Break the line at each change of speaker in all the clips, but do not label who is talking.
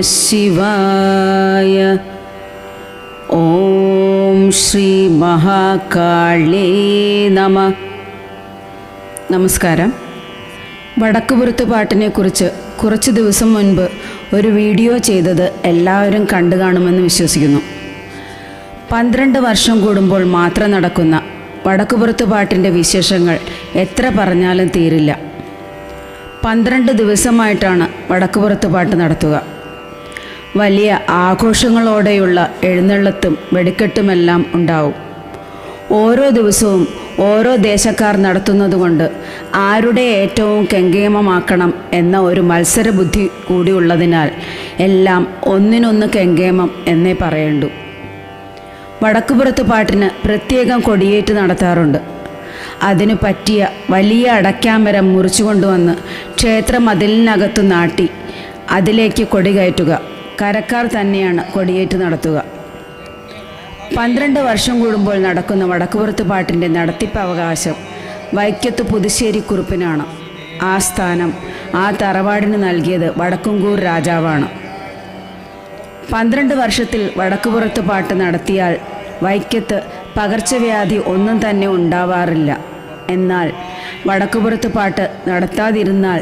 ശിവായ ഓം ശ്രീ മഹാകാളേ നമ നമസ്കാരം വടക്കുപുറത്ത് പാട്ടിനെക്കുറിച്ച് കുറച്ച് ദിവസം മുൻപ് ഒരു വീഡിയോ ചെയ്തത് എല്ലാവരും കണ്ടു കാണുമെന്ന് വിശ്വസിക്കുന്നു. പന്ത്രണ്ട് വർഷം കൂടുമ്പോൾ മാത്രം നടക്കുന്ന വടക്കുപുറത്ത് പാട്ടിന്റെ വിശേഷങ്ങൾ എത്ര പറഞ്ഞാലും തീരില്ല. പന്ത്രണ്ട് ദിവസമായിട്ടാണ് വടക്കുപുറത്ത് പാട്ട് നടത്തുക. വലിയ ആഘോഷങ്ങളോടെയുള്ള എഴുന്നള്ളത്തും വെടിക്കെട്ടുമെല്ലാം ഉണ്ടാവും. ഓരോ ദിവസവും ഓരോ ദേശക്കാർ നടത്തുന്നതുകൊണ്ട് ആരുടെ ഏറ്റവും കെങ്കേമമാക്കണം എന്ന ഒരു മത്സരബുദ്ധി കൂടിയുള്ളതിനാൽ എല്ലാം ഒന്നിനൊന്ന് കെങ്കേമം എന്നേ പറയണ്ടു. വടക്കുപുറത്ത് പാട്ടിന് പ്രത്യേകം കൊടിയേറ്റ് നടത്താറുണ്ട്. അതിനു പറ്റിയ വലിയ അടയ്ക്കാമരം മുറിച്ചു ക്ഷേത്രം ക്ഷേത്ര നാട്ടി അതിലേക്ക് കൊടി കയറ്റുക. കരക്കാർ തന്നെയാണ് കൊടിയേറ്റ് നടത്തുക. പന്ത്രണ്ട് വർഷം കൂടുമ്പോൾ നടക്കുന്ന വടക്കുപുറത്ത് പാട്ടിന്റെ നടത്തിപ്പ് അവകാശം വൈക്കത്ത് പുതുശ്ശേരി കുറുപ്പിനാണ്. ആ സ്ഥാനം ആ തറവാടിന് നൽകിയത് വടക്കുംകൂർ രാജാവാണ്. പന്ത്രണ്ട് വർഷത്തിൽ വടക്കുപുറത്ത് പാട്ട് നടത്തിയാൽ വൈക്കത്ത് പകർച്ചവ്യാധി ഒന്നും തന്നെ ഉണ്ടാവാറില്ല. എന്നാൽ വടക്കുപുറത്ത് പാട്ട് നടത്താതിരുന്നാൽ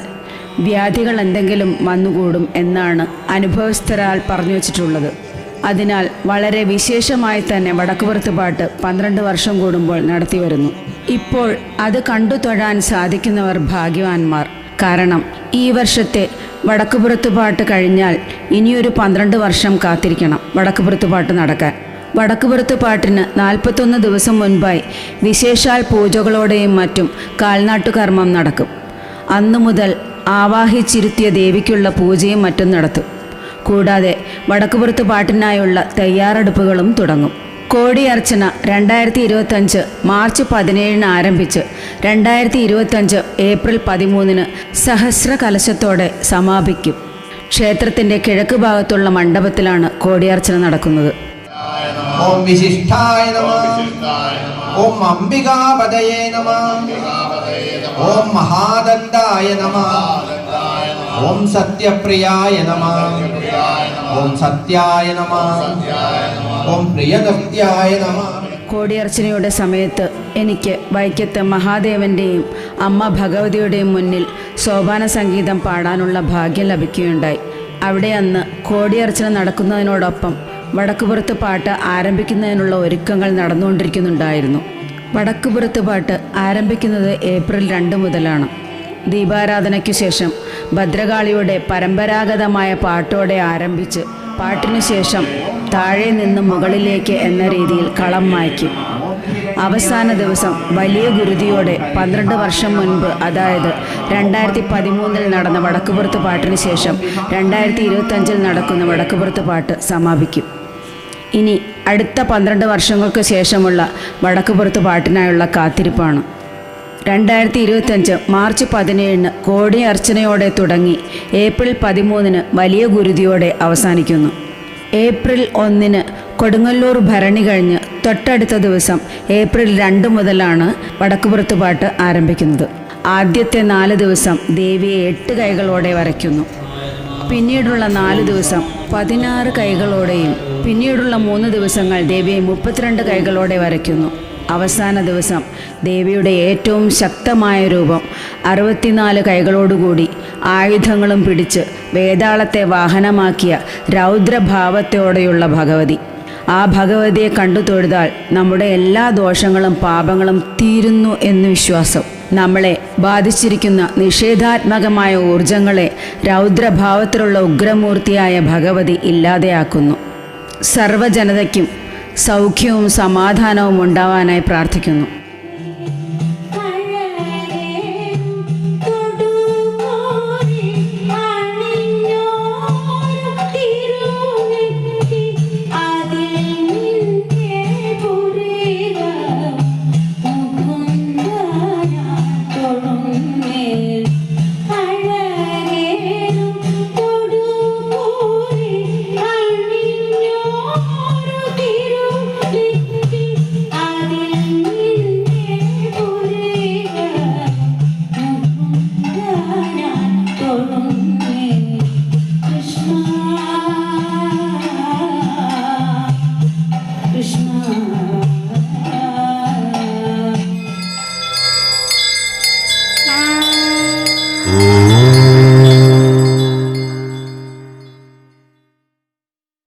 വ്യാധികൾ എന്തെങ്കിലും വന്നുകൂടും എന്നാണ് അനുഭവസ്ഥരാൽ പറഞ്ഞു വച്ചിട്ടുള്ളത്. അതിനാൽ വളരെ വിശേഷമായി തന്നെ വടക്കുപുറത്ത് പാട്ട് പന്ത്രണ്ട് വർഷം കൂടുമ്പോൾ നടത്തി വരുന്നു. ഇപ്പോൾ അത് കണ്ടു തൊഴാൻ സാധിക്കുന്നവർ ഭാഗ്യവാന്മാർ. കാരണം ഈ വർഷത്തെ വടക്കുപുറത്ത് പാട്ട് കഴിഞ്ഞാൽ ഇനിയൊരു പന്ത്രണ്ട് വർഷം കാത്തിരിക്കണം വടക്കുപുറത്ത് പാട്ട് നടക്കാൻ. വടക്കുപുറത്ത് പാട്ടിന് നാൽപ്പത്തൊന്ന് ദിവസം മുൻപായി വിശേഷാൽ പൂജകളോടെയും മറ്റും കാൽനാട്ടുകർമ്മം നടക്കും. അന്നു മുതൽ ആവാഹിച്ചിരുത്തിയ ദേവിക്കുള്ള പൂജയും മറ്റും നടത്തും. കൂടാതെ വടക്കുപുറത്ത് പാട്ടിനായുള്ള തയ്യാറെടുപ്പുകളും തുടങ്ങും. കോടിയർച്ചന രണ്ടായിരത്തി ഇരുപത്തഞ്ച് മാർച്ച് പതിനേഴിന് ആരംഭിച്ച് രണ്ടായിരത്തി ഇരുപത്തഞ്ച് ഏപ്രിൽ പതിമൂന്നിന് സഹസ്ര കലശത്തോടെ സമാപിക്കും. ക്ഷേത്രത്തിന്റെ കിഴക്ക് ഭാഗത്തുള്ള മണ്ഡപത്തിലാണ് കോടിയർച്ചന നടക്കുന്നത്.
ഓം വിശിഷ്ടായ നമ. ഓം അംബികാപതയേ നമ. ഓം മഹാദന്തായ നമ. ഓം സത്യപ്രിയായ നമ. ഓം സത്യായ നമ. ഓം പ്രിയനൃത്യായ നമ.
കോടിയർച്ചനയുടെ സമയത്ത് എനിക്ക് വൈക്കത്ത് മഹാദേവന്റെയും അമ്മ ഭഗവതിയുടെയും മുന്നിൽ സോപാന സംഗീതം പാടാനുള്ള ഭാഗ്യം ലഭിക്കുകയുണ്ടായി. അവിടെ അന്ന് കോടിയർച്ചന നടക്കുന്നതിനോടൊപ്പം വടക്കുപുറത്ത് പാട്ട് ആരംഭിക്കുന്നതിനുള്ള ഒരുക്കങ്ങൾ നടന്നുകൊണ്ടിരിക്കുന്നുണ്ടായിരുന്നു. വടക്കുപുറത്ത് പാട്ട് ആരംഭിക്കുന്നത് ഏപ്രിൽ രണ്ട് മുതലാണ്. ദീപാരാധനയ്ക്കു ശേഷം ഭദ്രകാളിയുടെ പരമ്പരാഗതമായ പാട്ടോടെ ആരംഭിച്ച് പാട്ടിനു ശേഷം താഴെ നിന്ന് മുകളിലേക്ക് എന്ന രീതിയിൽ കളം മായ്ക്കും. അവസാന ദിവസം വലിയ ഗുരുതിയോടെ പന്ത്രണ്ട് വർഷം മുൻപ് അതായത് രണ്ടായിരത്തി പതിമൂന്നിൽ നടന്ന വടക്കുപുറത്ത് പാട്ടിന് ശേഷം രണ്ടായിരത്തി ഇരുപത്തഞ്ചിൽ നടക്കുന്ന വടക്കുപുറത്ത് പാട്ട് സമാപിക്കും. ഇനി അടുത്ത പന്ത്രണ്ട് വർഷങ്ങൾക്ക് ശേഷമുള്ള വടക്കുപുറത്ത് പാട്ടിനായുള്ള കാത്തിരിപ്പാണ്. രണ്ടായിരത്തി ഇരുപത്തഞ്ച് മാർച്ച് പതിനേഴിന് കോടി അർച്ചനയോടെ തുടങ്ങി ഏപ്രിൽ പതിമൂന്നിന് വലിയ ഗുരുതിയോടെ അവസാനിക്കുന്നു. ഏപ്രിൽ ഒന്നിന് കൊടുങ്ങല്ലൂർ ഭരണി കഴിഞ്ഞ് തൊട്ടടുത്ത ദിവസം ഏപ്രിൽ രണ്ട് മുതലാണ് വടക്കുപുറത്ത് പാട്ട് ആരംഭിക്കുന്നത്. ആദ്യത്തെ നാല് ദിവസം ദേവിയെ എട്ട് കൈകളോടെ വരയ്ക്കുന്നു. പിന്നീടുള്ള നാല് ദിവസം പതിനാറ് കൈകളോടെയും പിന്നീടുള്ള മൂന്ന് ദിവസങ്ങൾ ദേവിയെ മുപ്പത്തിരണ്ട് കൈകളോടെ വരയ്ക്കുന്നു. അവസാന ദിവസം ദേവിയുടെ ഏറ്റവും ശക്തമായ രൂപം അറുപത്തിനാല് കൈകളോടുകൂടി ആയുധങ്ങളും പിടിച്ച് വേതാളത്തെ വാഹനമാക്കിയ രൗദ്രഭാവത്തോടെയുള്ള ഭഗവതി. ആ ഭഗവതിയെ കണ്ടു തൊഴുതാൽ നമ്മുടെ എല്ലാ ദോഷങ്ങളും പാപങ്ങളും തീരുന്നു എന്ന് വിശ്വാസം. നമ്മളെ ബാധിച്ചിരിക്കുന്ന നിഷേധാത്മകമായ ഊർജങ്ങളെ രൗദ്രഭാവത്തിലുള്ള ഉഗ്രമൂർത്തിയായ ഭഗവതി ഇല്ലാതെയാക്കുന്നു. സർവജനതയ്ക്കും സൗഖ്യവും സമാധാനവും ഉണ്ടാവാനായി പ്രാർത്ഥിക്കുന്നു.